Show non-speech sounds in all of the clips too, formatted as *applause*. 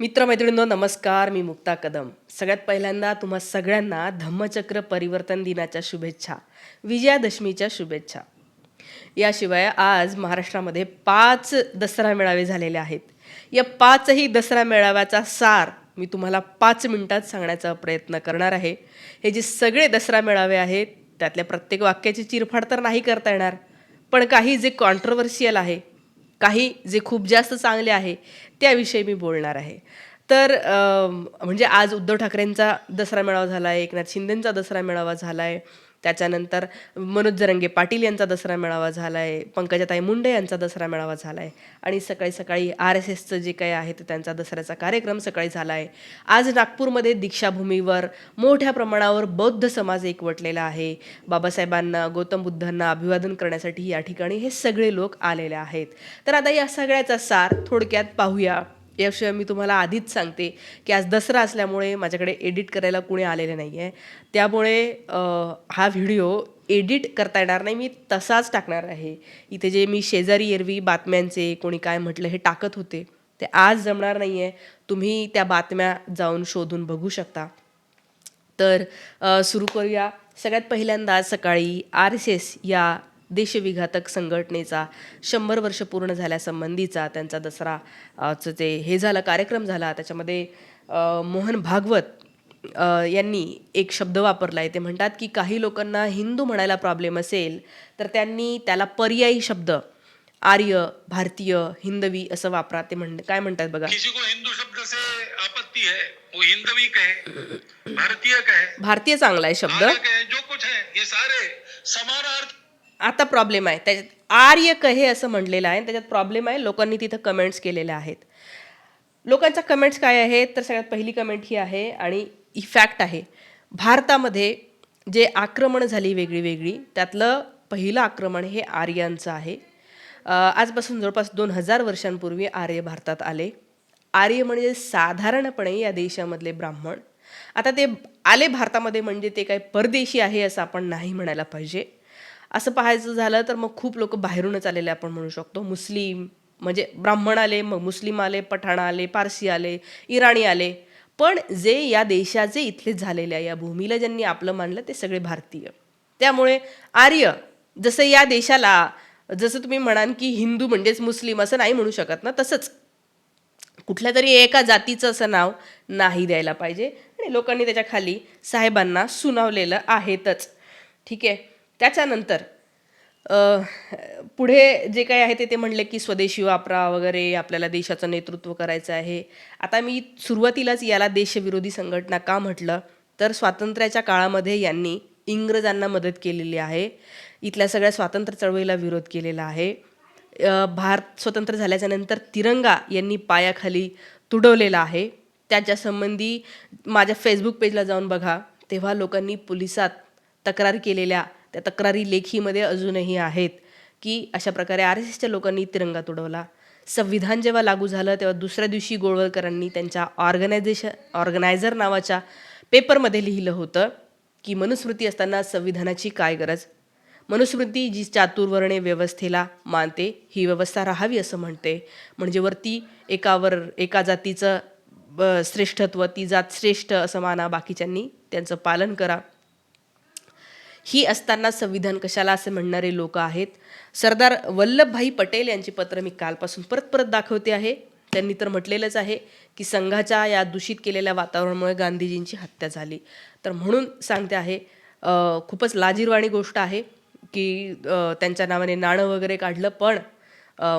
मित्रमैत्रिणींनो नमस्कार मी मुक्ता कदम. सगळ्यात पहिल्यांदा तुम्हा सगळ्यांना धम्मचक्र परिवर्तन दिनाच्या शुभेच्छा विजयादशमीच्या शुभेच्छा. याशिवाय आज महाराष्ट्रामध्ये पाच दसरा मेळावे झालेले आहेत. या पाचही दसरा मेळाव्याचा सार मी तुम्हाला पाच मिनिटात सांगण्याचा प्रयत्न करणार आहे. हे जे सगळे दसरा मेळावे आहेत त्यातल्या प्रत्येक वाक्याची चिरफाड तर नाही करता येणार पण काही जे कॉन्ट्रोवर्शियल आहे काही जे खूप जास्त चांगले आहे त्याविषयी मी बोलणार आहे. तर म्हणजे आज उद्धव ठाकरेंचा दसरा मेळावा झाला आहे एकनाथ शिंदेंचा दसरा मेळावा झाला आहे त्याच्यानंतर मनोज जरंगे पाटील यांचा दसरा मेळावा झाला आहे पंकजाताई मुंडे यांचा दसरा मेळावा झाला आहे आणि सकाळी सकाळी आर एस एसचं जे काही आहे ते त्यांचा दसऱ्याचा कार्यक्रम सकाळी झाला आहे आज नागपूरमध्ये दीक्षाभूमीवर मोठ्या प्रमाणावर बौद्ध समाज एकवटलेला आहे. बाबासाहेबांना गौतम बुद्धांना अभिवादन करण्यासाठी या ठिकाणी हे सगळे लोक आलेले आहेत. तर आता या सगळ्याचा सार थोडक्यात पाहूया. याशिवाय मी तुम्हाला आधीच सांगते की आज दसरा असल्यामुळे माझ्याकडे एडिट करायला कुणी आलेले नाही आहे त्यामुळे हा व्हिडिओ एडिट करता येणार नाही मी तसाच टाकणार आहे. इथे जे मी शेजारी एरवी बातम्यांचे कोणी काय म्हटलं हे टाकत होते ते आज जमणार नाही आहे तुम्ही त्या बातम्या जाऊन शोधून बघू शकता. तर सुरू करूया. सगळ्यात पहिल्यांदा सकाळी आर एस एस या देशविघातक संघटनेचा शंभर वर्ष पूर्ण झाल्यासंबंधीचा त्यांचा दसरा ते हे झाला कार्यक्रम झाला त्याच्यामध्ये मोहन भागवत यांनी एक शब्द वापरला आहे ते म्हणतात की काही लोकांना हिंदू म्हणायला प्रॉब्लेम असेल तर त्यांनी त्याला पर्यायी शब्द आर्य भारतीय हिंदवी असं वापरा. ते म्हण काय म्हणतात बघा? को हिंदू शब्द से आपत्ति है वो हिंदवी कहे भारतीय कहे। भारतीय चांगला आहे शब्द. जो कुछ है ये सारे समान अर्थ आता प्रॉब्लेम आहे. त्याच्यात आर्य कहे असं म्हणलेलं आहे त्याच्यात प्रॉब्लेम आहे. लोकांनी तिथं कमेंट्स केलेल्या आहेत. लोकांच्या कमेंट्स काय आहेत? तर सगळ्यात पहिली कमेंट ही आहे आणि इफॅक्ट आहे. भारतामध्ये जे आक्रमण झाली वेगळी वेगळी त्यातलं पहिलं आक्रमण हे आर्यांचं आहे. आजपासून जवळपास दोन हजार वर्षांपूर्वी आर्य भारतात आले. आर्य म्हणजे साधारणपणे या देशामधले ब्राह्मण. आता ते आले भारतामध्ये म्हणजे ते काही परदेशी आहे असं आपण नाही म्हणायला पाहिजे. असं पाहायचं झालं तर मग खूप लोक बाहेरूनच आलेले आपण म्हणू शकतो. मुस्लिम म्हणजे ब्राह्मण आले मग मुस्लिम आले पठाण आले पारसी आले इराणी आले. पण जे या देशाचे इथले झालेले आहे या भूमीला ज्यांनी आपलं मानलं ते सगळे भारतीय. त्यामुळे आर्य जसं या देशाला जसं तुम्ही म्हणाल की हिंदू म्हणजेच मुस्लिम असं नाही म्हणू शकत ना तसंच कुठल्या तरी एका जातीचं असं नाव नाही द्यायला पाहिजे. आणि लोकांनी त्याच्याखाली साहेबांना सुनावलेलं आहेतच. ठीक आहे? त्याच्यानंतर पुढे जे काही आहे ते ते म्हणले की स्वदेशी वापरा वगैरे आपल्याला देशाचं नेतृत्व करायचं आहे. आता मी सुरुवातीलाच याला देशविरोधी संघटना का म्हटलं? तर स्वातंत्र्याच्या काळामध्ये यांनी इंग्रजांना मदत केलेली आहे. इथल्या सगळ्या स्वातंत्र्य चळवळीला विरोध केलेला आहे. भारत स्वतंत्र झाल्याच्यानंतर तिरंगा यांनी पायाखाली तुडवलेला आहे. त्याच्या संबंधी माझ्या फेसबुक पेजला जाऊन बघा. तेव्हा लोकांनी पोलिसात तक्रार केलेल्या त्या तक्रारी लेखीमध्ये अजूनही आहेत की अशा प्रकारे आर एस एसच्या लोकांनी तिरंगा तुडवला. संविधान जेव्हा लागू झालं तेव्हा दुसऱ्या दिवशी गोळवळकरांनी त्यांच्या ऑर्गनायझेशन ऑर्गनायझर नावाच्या पेपरमध्ये लिहिलं होतं की मनुस्मृती असताना संविधानाची काय गरज? मनुस्मृती जी चातुर्वर्णे व्यवस्थेला मानते ही व्यवस्था राहावी असं म्हणते. म्हणजे वरती एकावर एका जातीचं ब- श्रेष्ठत्व ती जात श्रेष्ठ असं माना बाकीच्यांनी त्यांचं पालन करा. ही असताना संविधान कशाला असे म्हणणारे लोक आहेत? सरदार वल्लभभाई पटेल यांची पत्र मी कालपासून परत परत दाखवते आहे. त्यांनी तर म्हटलेलंच आहे की संघाच्या या दूषित केलेल्या वातावरणामुळे गांधीजींची हत्या झाली. तर म्हणून सांगते आहे खूपच लाजीरवाणी गोष्ट आहे की त्यांच्या नावाने नाणं वगैरे काढलं. पण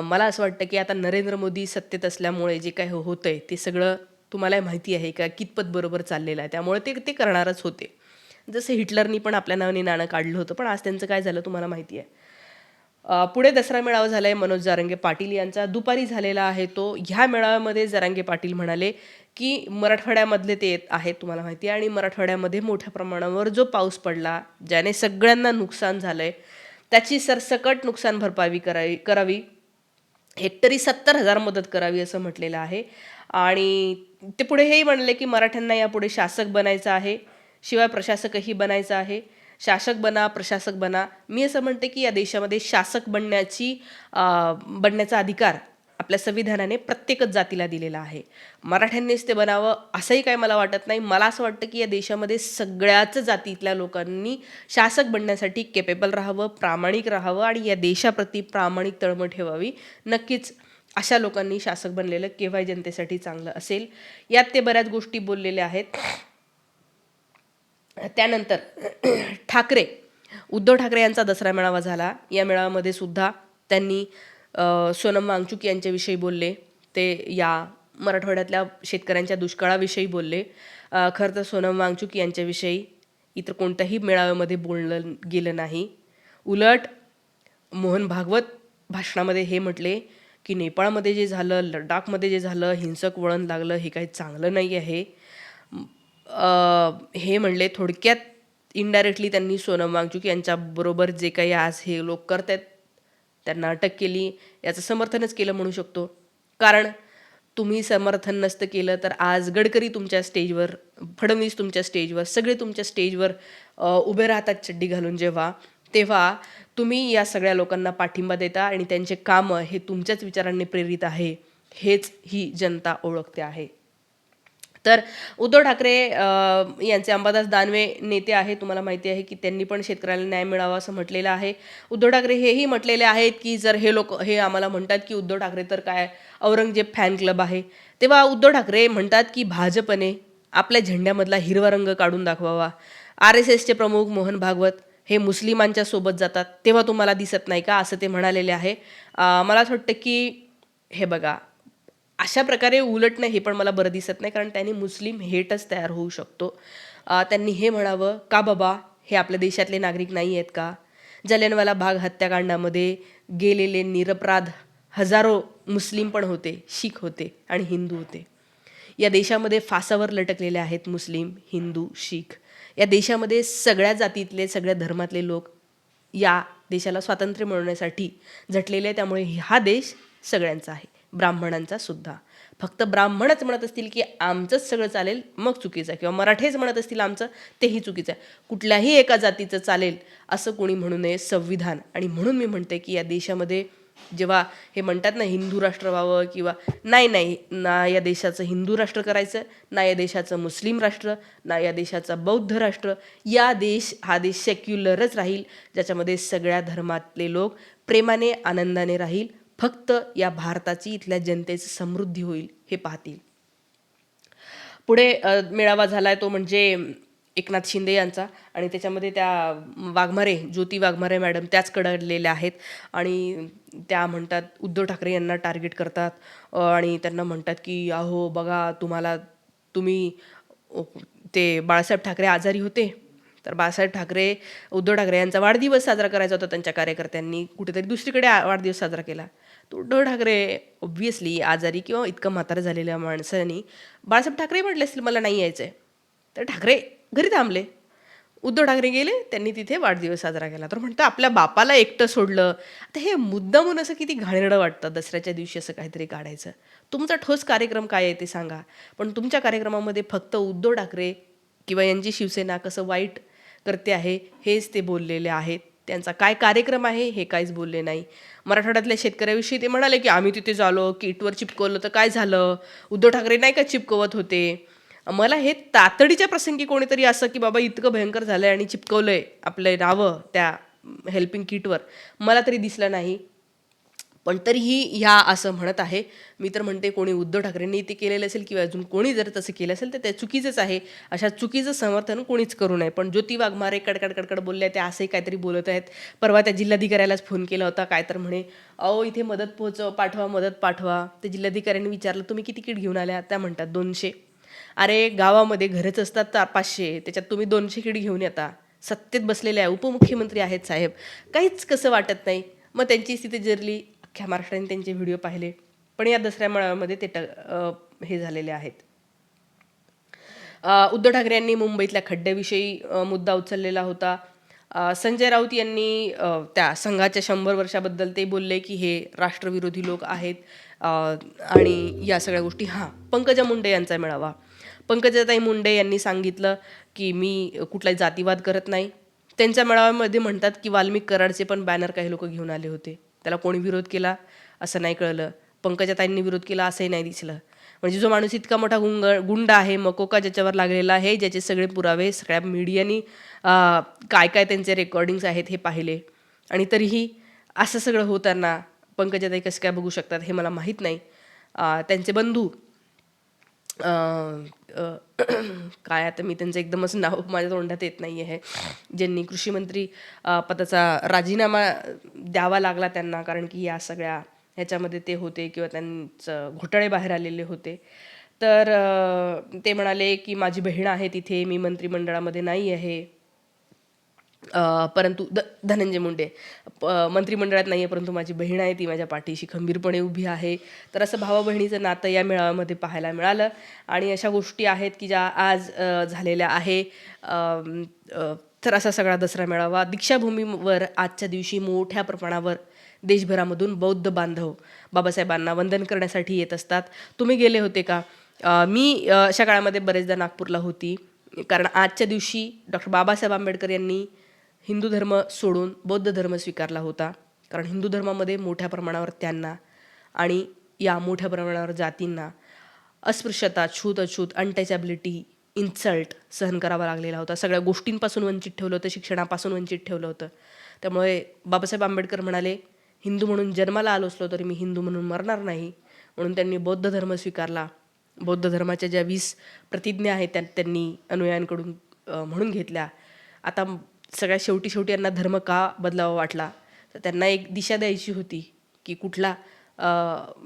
मला असं वाटतं की आता नरेंद्र मोदी सत्तेत असल्यामुळे जे काही हो-, आहे ते सगळं तुम्हाला माहिती आहे का कितपत बरोबर चाललेलं आहे. त्यामुळे ते ते करणारच होते. जसं हिटलरनी पण आपल्या नावाने नाणं काढलं होतं पण आज त्यांचं काय झालं तुम्हाला माहिती आहे? पुढे दसरा मेळावा झाला आहे मनोज जारंगे पाटील यांचा. दुपारी झालेला आहे तो. ह्या मेळाव्यामध्ये जारंगे पाटील म्हणाले की मराठवाड्यामधले ते येत आहेत तुम्हाला माहिती आहे आणि मराठवाड्यामध्ये मोठ्या प्रमाणावर जो पाऊस पडला ज्याने सगळ्यांना नुकसान झालं आहे त्याची सरसकट नुकसान भरपाई करावी करावी. हेक्टरी सत्तर हजार मदत करावी असं म्हटलेलं आहे. आणि ते पुढे हेही म्हणले की मराठ्यांना यापुढे शासक बनायचं आहे. शिवाय प्रशासकही बनायचं आहे. शासक बना प्रशासक बना. मी असं म्हणते की या देशामध्ये शासक बनण्याची बनण्याचा अधिकार आपल्या संविधानाने प्रत्येकच जातीला दिलेला आहे. मराठ्यांनीच ते बनावं असंही काही मला वाटत नाही. मला असं वाटतं की या देशामध्ये सगळ्याच जातीतल्या लोकांनी शासक बनण्यासाठी केपेबल राहावं प्रामाणिक राहावं आणि या देशाप्रती प्रामाणिक तळमळ ठेवावी. नक्कीच अशा लोकांनी शासक बनलेलं केव्हाही जनतेसाठी चांगलं असेल. यात ते बऱ्याच गोष्टी बोललेल्या आहेत. त्यानंतर ठाकरे उद्धव ठाकरे यांचा दसरा मेळावा झाला. या मेळाव्यामध्ये सुद्धा त्यांनी सोनम वांगचुक यांच्याविषयी बोलले. ते या मराठवाड्यातल्या शेतकऱ्यांच्या दुष्काळाविषयी बोलले. खरं तर सोनम वांगचुक यांच्याविषयी इतर कोणत्याही मेळाव्यामध्ये बोललं गेलं नाही. उलट मोहन भागवत भाषणामध्ये हे म्हटले की नेपाळमध्ये जे झालं लडाखमध्ये जे झालं हिंसक वळण लागलं हे काही चांगलं नाही आहे. हे म्हणले थोडक्यात इनडायरेक्टली त्यांनी सोनम वांगचुक यांच्याबरोबर जे काही आज हे लोक करत आहेत त्यांना अटक केली याचं समर्थनच केलं म्हणू शकतो. कारण तुम्ही समर्थन नसतं केलं तर आज गडकरी तुमच्या स्टेजवर फडणवीस तुमच्या स्टेजवर सगळे तुमच्या स्टेजवर उभे राहतात चड्डी घालून जेव्हा तेव्हा तुम्ही या सगळ्या लोकांना पाठिंबा देता आणि त्यांचे कामं हे तुमच्याच विचारांनी प्रेरित आहे हेच ही जनता ओळखते आहे. तर उद्धव ठाकरे यांचे अंबादास दानवे नेते आहे तुम्हाला माहिती आहे की त्यांनी पण शेतकऱ्यांना न्याय मिळावा असं म्हटलेलं आहे. उद्धव ठाकरे हेही म्हटलेले आहेत की जर हे लोक हे आम्हाला म्हणतात की उद्धव ठाकरे तर काय औरंगजेब फॅन क्लब आहे. तेव्हा उद्धव ठाकरे म्हणतात की भाजपने आपल्या झेंड्यामधला हिरवा रंग काढून दाखवावा. आर एस एसचे प्रमुख मोहन भागवत हे मुस्लिमांच्या सोबत जातात. तेव्हा तुम्हाला दिसत नाही का? असं ते म्हणालेले आहे. मला असं वाटतं की हे बघा अशा प्रकारे उलटणं हे पण मला बरं दिसत नाही कारण त्यांनी मुस्लिम हेटच तयार होऊ शकतो. त्यांनी हे म्हणावं का बाबा हे आपल्या देशातले नागरिक नाही आहेत का? जलियनवाला भाग हत्याकांडामध्ये गेलेले निरपराध हजारो मुस्लिम पण होते शीख होते आणि हिंदू होते. या देशामध्ये फासावर लटकलेले आहेत मुस्लिम हिंदू शीख. या देशामध्ये सगळ्या जातीतले सगळ्या धर्मातले लोक या देशाला स्वातंत्र्य मिळवण्यासाठी झटलेले आहे त्यामुळे हा देश सगळ्यांचा आहे. ब्राह्मणांचा सुद्धा. फक्त ब्राह्मणच म्हणत असतील की आमचंच सगळं चालेल मग चुकीचं आहे. किंवा मराठेच म्हणत असतील आमचं तेही चुकीचं आहे. कुठल्याही एका जातीचं चालेल असं कोणी म्हणू नये संविधान. आणि म्हणून मी म्हणते की या देशामध्ये जेव्हा हे म्हणतात ना हिंदू राष्ट्र व्हावं किंवा नाही नाही ना या देशाचं हिंदू राष्ट्र करायचं ना या देशाचं मुस्लिम राष्ट्र ना या देशाचं बौद्ध राष्ट्र या देश हा देश सेक्युलरच राहील ज्याच्यामध्ये सगळ्या धर्मातले लोक प्रेमाने आनंदाने राहील फक्त या भारताची इथल्या जनतेची समृद्धी होईल हे पाहतील. पुढे मेळावा मेळावा झालाय तो म्हणजे एकनाथ शिंदे यांचा आणि त्याच्यामध्ये त्या वाघमारे ज्योती वाघमारे मॅडम त्याच कडलेल्या आहेत आणि त्या म्हणतात उद्धव ठाकरे यांना टार्गेट करतात. आणि त्यांना म्हणतात की अहो बघा तुम्हाला तुम्ही ते बाळासाहेब ठाकरे आजारी होते. तर बाळासाहेब ठाकरे उद्धव ठाकरे यांचा वाढदिवस साजरा करायचा होता त्यांच्या कार्यकर्त्यांनी. कुठेतरी दुसरीकडे वाढदिवस साजरा केला. तर उद्धव ठाकरे ऑब्व्हियसली आजारी किंवा इतकं म्हातारं झालेल्या माणसांनी बाळासाहेब ठाकरे म्हटले असतील मला नाही यायचं आहे तर ठाकरे घरी थांबले. उद्धव ठाकरे गेले त्यांनी तिथे वाढदिवस साजरा केला. तर म्हणतं आपल्या बापाला एकटं सोडलं. आता हे मुद्दामून असं किती घाणेरडं वाटतं दसऱ्याच्या दिवशी असं काहीतरी काढायचं. तुमचा ठोस कार्यक्रम काय आहे ते सांगा. पण तुमच्या कार्यक्रमामध्ये फक्त उद्धव ठाकरे किंवा यांची शिवसेना कसं वाईट करते आहे हेच ते बोललेले आहेत. त्यांचा काय कार्यक्रम आहे हे काहीच बोलले नाही. मराठवाड्यातल्या शेतकऱ्याविषयी ते म्हणाले की आम्ही तिथे झालो किटवर चिपकवलं तर काय झालं? उद्धव ठाकरे नाही का चिपकवत होते? मला हे तातडीच्या प्रसंगी कोणीतरी असं की बाबा इतकं भयंकर झालं आहे आणि चिपकवलंय आपलं नावं त्या हेल्पिंग किटवर मला तरी दिसलं नाही. पण तरीही ह्या असं म्हणत आहे. मी तर म्हणते कोणी उद्धव ठाकरेंनी ते केलेलं असेल किंवा अजून कोणी जर तसं केलं असेल तर ते चुकीचंच आहे. अशा चुकीचं समर्थन कोणीच करू नये. पण ज्योती वाघमारे कडकड कडकड बोलल्या त्या असंही काहीतरी बोलत आहेत. परवा त्या जिल्हाधिकाऱ्यालाच फोन केला होता काय तर म्हणे अहो इथे मदत पोहोचव पाठवा मदत पाठवा. ते जिल्हाधिकाऱ्यांनी विचारलं तुम्ही किती किट घेऊन आल्या? त्या म्हणतात दोनशे. अरे गावामध्ये घरच असतात तर पाचशे. त्याच्यात तुम्ही दोनशे किट घेऊन येता. सत्तेत बसलेले आहे उपमुख्यमंत्री आहेत साहेब. काहीच कसं वाटत नाही. मग त्यांची स्थिती जरली. अख्ख्या महाराष्ट्राने त्यांचे व्हिडिओ पाहिले पण या दसऱ्या मेळाव्यामध्ये ते ट हे झालेले आहेत. उद्धव ठाकरे यांनी मुंबईतल्या खड्ड्याविषयी मुद्दा उचललेला होता. संजय राऊत यांनी त्या संघाच्या शंभर वर्षाबद्दल ते बोलले की हे राष्ट्रविरोधी लोक आहेत. आणि या सगळ्या गोष्टी हां पंकजा मुंडे यांचा मेळावा. पंकजाताई मुंडे यांनी सांगितलं की मी कुठलाही जातीवाद करत नाही. त्यांच्या मेळाव्यामध्ये म्हणतात की वाल्मिक कराडचे पण बॅनर काही लोक घेऊन आले होते. त्याला कोणी विरोध केला? असं नाही कळलं. पंकजाताईंनी विरोध केला असंही नाही दिसलं. म्हणजे जो माणूस इतका मोठा गुंग गुंड आहे मकोका ज्याच्यावर लागलेला आहे ज्याचे सगळे पुरावे सगळ्या मीडियानी काय काय त्यांचे रेकॉर्डिंग्स आहेत हे पाहिले. आणि तरीही असं सगळं होताना पंकजाताई कसं काय बघू शकतात हे मला माहीत नाही. त्यांचे बंधू *clears throat* काय आता मी त्यांचं एकदमच नाव माझ्या तोंडात येत नाही आहे ज्यांनी कृषी मंत्री पदाचा राजीनामा द्यावा लागला त्यांना कारण की या सगळ्या ह्याच्यामध्ये ते होते किंवा त्यांचं घोटाळे बाहेर आलेले होते. तर ते म्हणाले की माझी बहीण आहे तिथे मी मंत्रिमंडळामध्ये नाही आहे परंतु द धनंजय मुंडे प- मंत्रिमंडळात नाही आहे परंतु माझी बहीण आहे ती माझ्या पाठीशी खंबीरपणे उभी आहे. तर असं भावा बहिणीचं नातं या मेळाव्यामध्ये पाहायला मिळालं. आणि अशा गोष्टी आहेत की ज्या आज झालेल्या आहे. तर असा सगळा दसरा मेळावा. दीक्षाभूमीवर आजच्या दिवशी मोठ्या प्रमाणावर देशभरामधून बौद्ध बांधव बाबासाहेबांना वंदन करण्यासाठी येत असतात. तुम्ही गेले होते का? मी अशा काळामध्ये बरेचदा नागपूरला होती. कारण आजच्या दिवशी डॉक्टर बाबासाहेब आंबेडकर यांनी हिंदू धर्म सोडून बौद्ध धर्म स्वीकारला होता. कारण हिंदू धर्मामध्ये मोठ्या प्रमाणावर त्यांना आणि या मोठ्या प्रमाणावर जातींना अस्पृश्यता छूत अछूत अनटचॅबिलिटी इन्सल्ट सहन करावा लागलेला होता. सगळ्या गोष्टींपासून वंचित ठेवलं होतं शिक्षणापासून वंचित ठेवलं होतं. त्यामुळे बाबासाहेब आंबेडकर म्हणाले हिंदू म्हणून जन्माला आलो असलो तरी मी हिंदू म्हणून मरणार नाही. म्हणून त्यांनी बौद्ध धर्म स्वीकारला. बौद्ध धर्माच्या ज्या वीस प्रतिज्ञा आहेत त्या त्यांनी अनुयायांकडून म्हणून घेतल्या. आता सगळ्या सगळ्यात शेवटी शेवटी यांना धर्म का बदलावा वाटला? तर त्यांना एक दिशा द्यायची होती की कुठला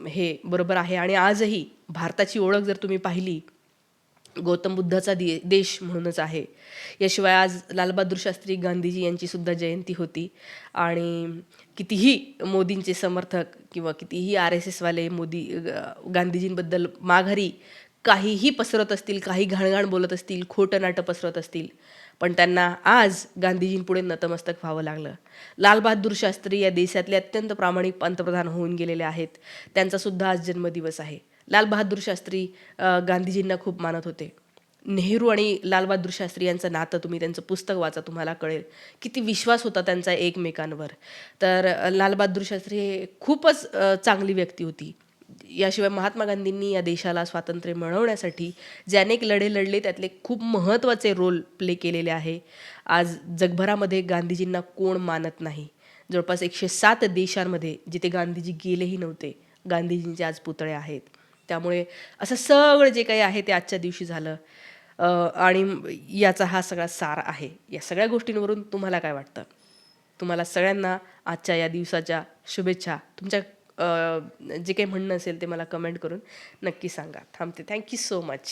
हे बरोबर आहे. आणि आजही भारताची ओळख जर तुम्ही पाहिली गौतम बुद्धाचा दे देश म्हणूनच आहे. याशिवाय आज लालबहादूर शास्त्री गांधीजी यांचीसुद्धा जयंती होती. आणि कितीही मोदींचे समर्थक किंवा कितीही आर एस एसवाले मोदी ग- गांधीजींबद्दल माघारी काहीही पसरत असतील काही घाणघाण बोलत असतील खोटं नाटं पसरत असतील पण त्यांना आज गांधीजींपुढे नतमस्तक व्हावं लागलं. लालबहादूर शास्त्री या देशातले अत्यंत प्रामाणिक पंतप्रधान होऊन गेलेले आहेत. त्यांचा सुद्धा आज जन्मदिवस आहे. लालबहादूर शास्त्री गांधीजींना खूप मानत होते. नेहरू आणि लालबहादूर शास्त्री यांचं नातं तुम्ही त्यांचं पुस्तक वाचा तुम्हाला कळेल. किती विश्वास होता त्यांचा एकमेकांवर. तर लालबहादूर शास्त्री हे खूपच चांगली व्यक्ती होती. याशिवाय महात्मा गांधींनी या देशाला स्वातंत्र्य मिळवण्यासाठी जे अनेक लढे लढले त्यातले खूप महत्त्वाचे रोल प्ले केलेले आहे. आज जगभरामध्ये गांधीजींना कोण मानत नाही? जवळपास एकशे सात देशांमध्ये जिथे गांधीजी गेलेही नव्हते गांधीजींचे आज पुतळे आहेत. त्यामुळे असं सगळं जे काही आहे ते आजच्या दिवशी झालं. आणि याचा हा सगळा सार आहे. या सगळ्या गोष्टींवरून तुम्हाला काय वाटतं? तुम्हाला सगळ्यांना आजच्या या दिवसाच्या शुभेच्छा. तुमच्या जे काही म्हणणं असेल ते मला कमेंट करून नक्की सांगा. थांबते. Thank you so much